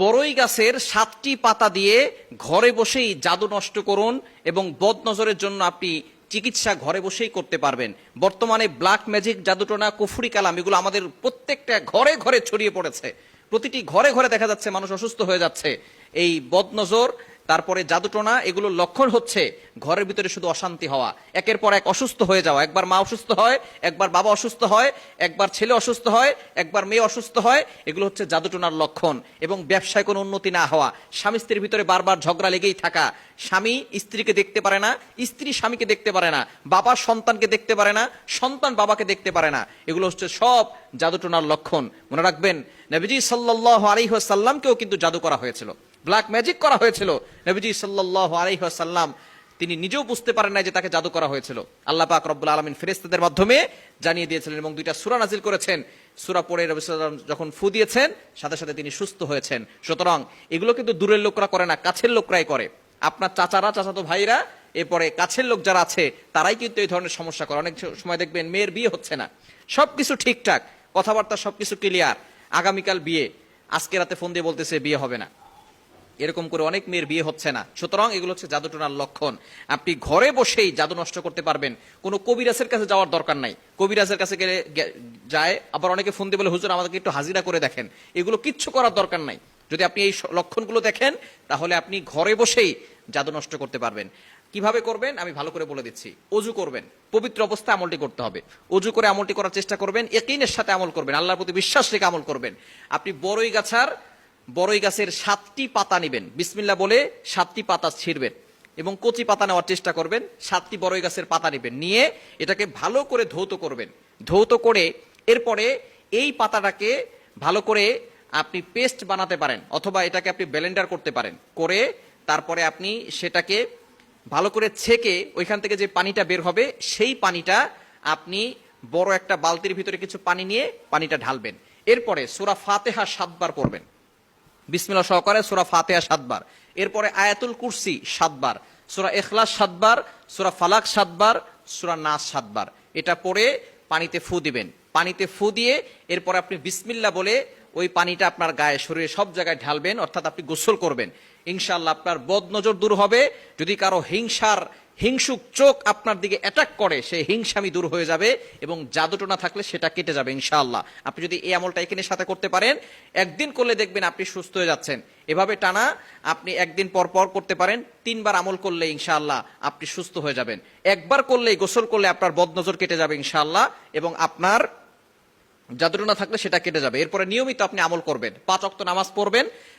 বড়ই গাছের সাতটি পাতা দিয়ে ঘরে বসেই জাদু নষ্ট করুন এবং বদ নজরের জন্য আপনি চিকিৎসা ঘরে বসেই করতে পারবেন। বর্তমানে ব্ল্যাক ম্যাজিক জাদুটোনা কুফুরি কালাম, এগুলো আমাদের প্রত্যেকটা ঘরে ঘরে ছড়িয়ে পড়েছে। প্রতিটি ঘরে ঘরে দেখা যাচ্ছে মানুষ অসুস্থ হয়ে যাচ্ছে। এই বদনজর তারপরে জাদুটোনা, এগুলোর লক্ষণ হচ্ছে ঘরের ভিতরে শুধু অশান্তি হওয়া। একের পর এক অসুস্থ হয়ে যাওয়া। একবার মা অসুস্থ হয়, একবার বাবা অসুস্থ হয়, একবার ছেলে অসুস্থ হয়, একবার মেয়ে অসুস্থ হয়, এগুলো হচ্ছে জাদুটোনার লক্ষণ। এবং ব্যবসায় কোনো উন্নতি না হওয়া। স্বামী স্ত্রীর ভিতরে বারবার ঝগড়া লেগেই থাকা। স্বামী স্ত্রীকে দেখতে পারে না, স্ত্রী স্বামীকে দেখতে পারে না, বাবা সন্তানকে দেখতে পারে না, সন্তান বাবাকে দেখতে পারে না। এগুলো হচ্ছে সব জাদুটোনার লক্ষণ। মনে রাখবেন, নবীজি সাল্লাহ আলিহাসাল্লামকেও কিন্তু জাদু করা হয়েছিল। ব্ল্যাক ম্যাজিক করা হয়েছিল। নবীজি সাল্লাহ আলাইসাল্লাম তিনি নিজেও বুঝতে পারেন না যে তাকে জাদু করা হয়েছিল। আল্লাহ পাক রব্বুল আলমিন ফেরেস্তাদের মাধ্যমে জানিয়ে দিয়েছিলেন এবং দুইটা সুরা নাজিল করেছেন। সুরা পড়ে রবিসাল্লাম যখন ফু দিয়েছেন, সাথে সাথে তিনি সুস্থ হয়েছেন। সুতরাং এগুলো কিন্তু দূরের লোকরা করে না, কাছের লোকরাই করে। আপনার চাচারা, চাচাতো ভাইরা, এরপরে কাছের লোক যারা আছে, তারাই কিন্তু এই ধরনের সমস্যা করে। অনেক সময় দেখবেন মেয়ের বিয়ে হচ্ছে না। সবকিছু ঠিকঠাক, কথাবার্তা সবকিছু ক্লিয়ার আগামীকাল বিয়ে। আজকে রাতে ফোন দিয়ে বলতেছে বিয়ে হবে না। এরকম করে অনেক মেয়ের বিয়ে হচ্ছে না। সুতরাং এগুলো হচ্ছে জাদুটোনার লক্ষণ। আপনি ঘরে বসেই জাদু নষ্ট করতে পারবেন। কোনো কবিরাজের কাছে যাওয়ার দরকার নাই। কবিরাজের কাছে গেলে যায়, আবার অনেকে ফোন দিয়ে বলে, হুজুর, আমাদেরকে একটু হাজিরা করে দেখেন। এগুলো কিচ্ছু করার দরকার নাই। যদি আপনি এই লক্ষণগুলো দেখেন, তাহলে আপনি ঘরে বসেই জাদু নষ্ট করতে পারবেন। কীভাবে করবেন? আমি ভালো করে বলে দিচ্ছি। অজু করবেন। পবিত্র অবস্থায় আমলটি করতে হবে। অজু করে আমলটি করার চেষ্টা করবেন। একিনের সাথে আমল করবেন। আল্লাহর প্রতি বিশ্বাস রেখে আমল করবেন। আপনি বড়ই গাছার বড়ই গাছের সাতটি পাতা নেবেন। বিসমিল্লা বলে সাতটি পাতা ছিঁড়বেন এবং কচি পাতা নেওয়ার চেষ্টা করবেন। সাতটি বড়ই গাছের পাতা নেবেন। নিয়ে এটাকে ভালো করে ধৌত করবেন। ধৌত করে এরপরে এই পাতাটাকে ভালো করে আপনি পেস্ট বানাতে পারেন অথবা এটাকে আপনি ব্লেন্ডার করতে পারেন। করে তারপরে আপনি সেটাকে ভালো করে ছেঁকে ওইখান থেকে যে পানিটা বের হবে, সেই পানিটা আপনি বড় একটা বালতির ভিতরে কিছু পানি নিয়ে পানিটা ঢালবেন। এরপরে সুরা ফাতেহা সাতবার পড়বেন। বিসমিল্লা সহকারে সুরা ফাতেহা সাতবার। এরপরে আয়াতুল কুরসি সাতবার, সুরা এখলাস সাতবার, সুরা ফালাক সাতবার, সুরা নাস সাতবার। এটা পরে পানিতে ফু দিবেন। পানিতে ফু দিয়ে এরপরে আপনি বিসমিল্লা বলে ওই পানিটা আপনার গায়ে শরীরে সব জায়গায় ঢালবেন, অর্থাৎ আপনি গোসল করবেন। ইনশাল্লাহ আপনার বদ নজর দূর হবে। যদি কারও হিংসার হিংসুক চোখ আপনার দিকে অ্যাটাক করে সেই হিংসামি দূর হয়ে যাবে এবং জাদুটোনা থাকলে সেটা কেটে যাবে ইনশাআল্লাহ। আপনি যদি এই আমলটা এখানে সাথে করতে পারেন, একদিন করলে দেখবেন আপনি সুস্থ হয়ে যাচ্ছেন। এভাবে টানা আপনি একদিন পর পর করতে পারেন, তিনবার আমল করলে ইনশাআল্লাহ আপনি সুস্থ হয়ে যাবেন। একবার করলেই গোসল করলে আপনার বদনজর কেটে যাবে ইনশাআল্লাহ এবং আপনার জাদুটনা থাকলে সেটা কেটে যাবে। এরপরে নিয়মিত আপনি আমল করবেন। পাঁচ অক্ত নামাজ পড়বেন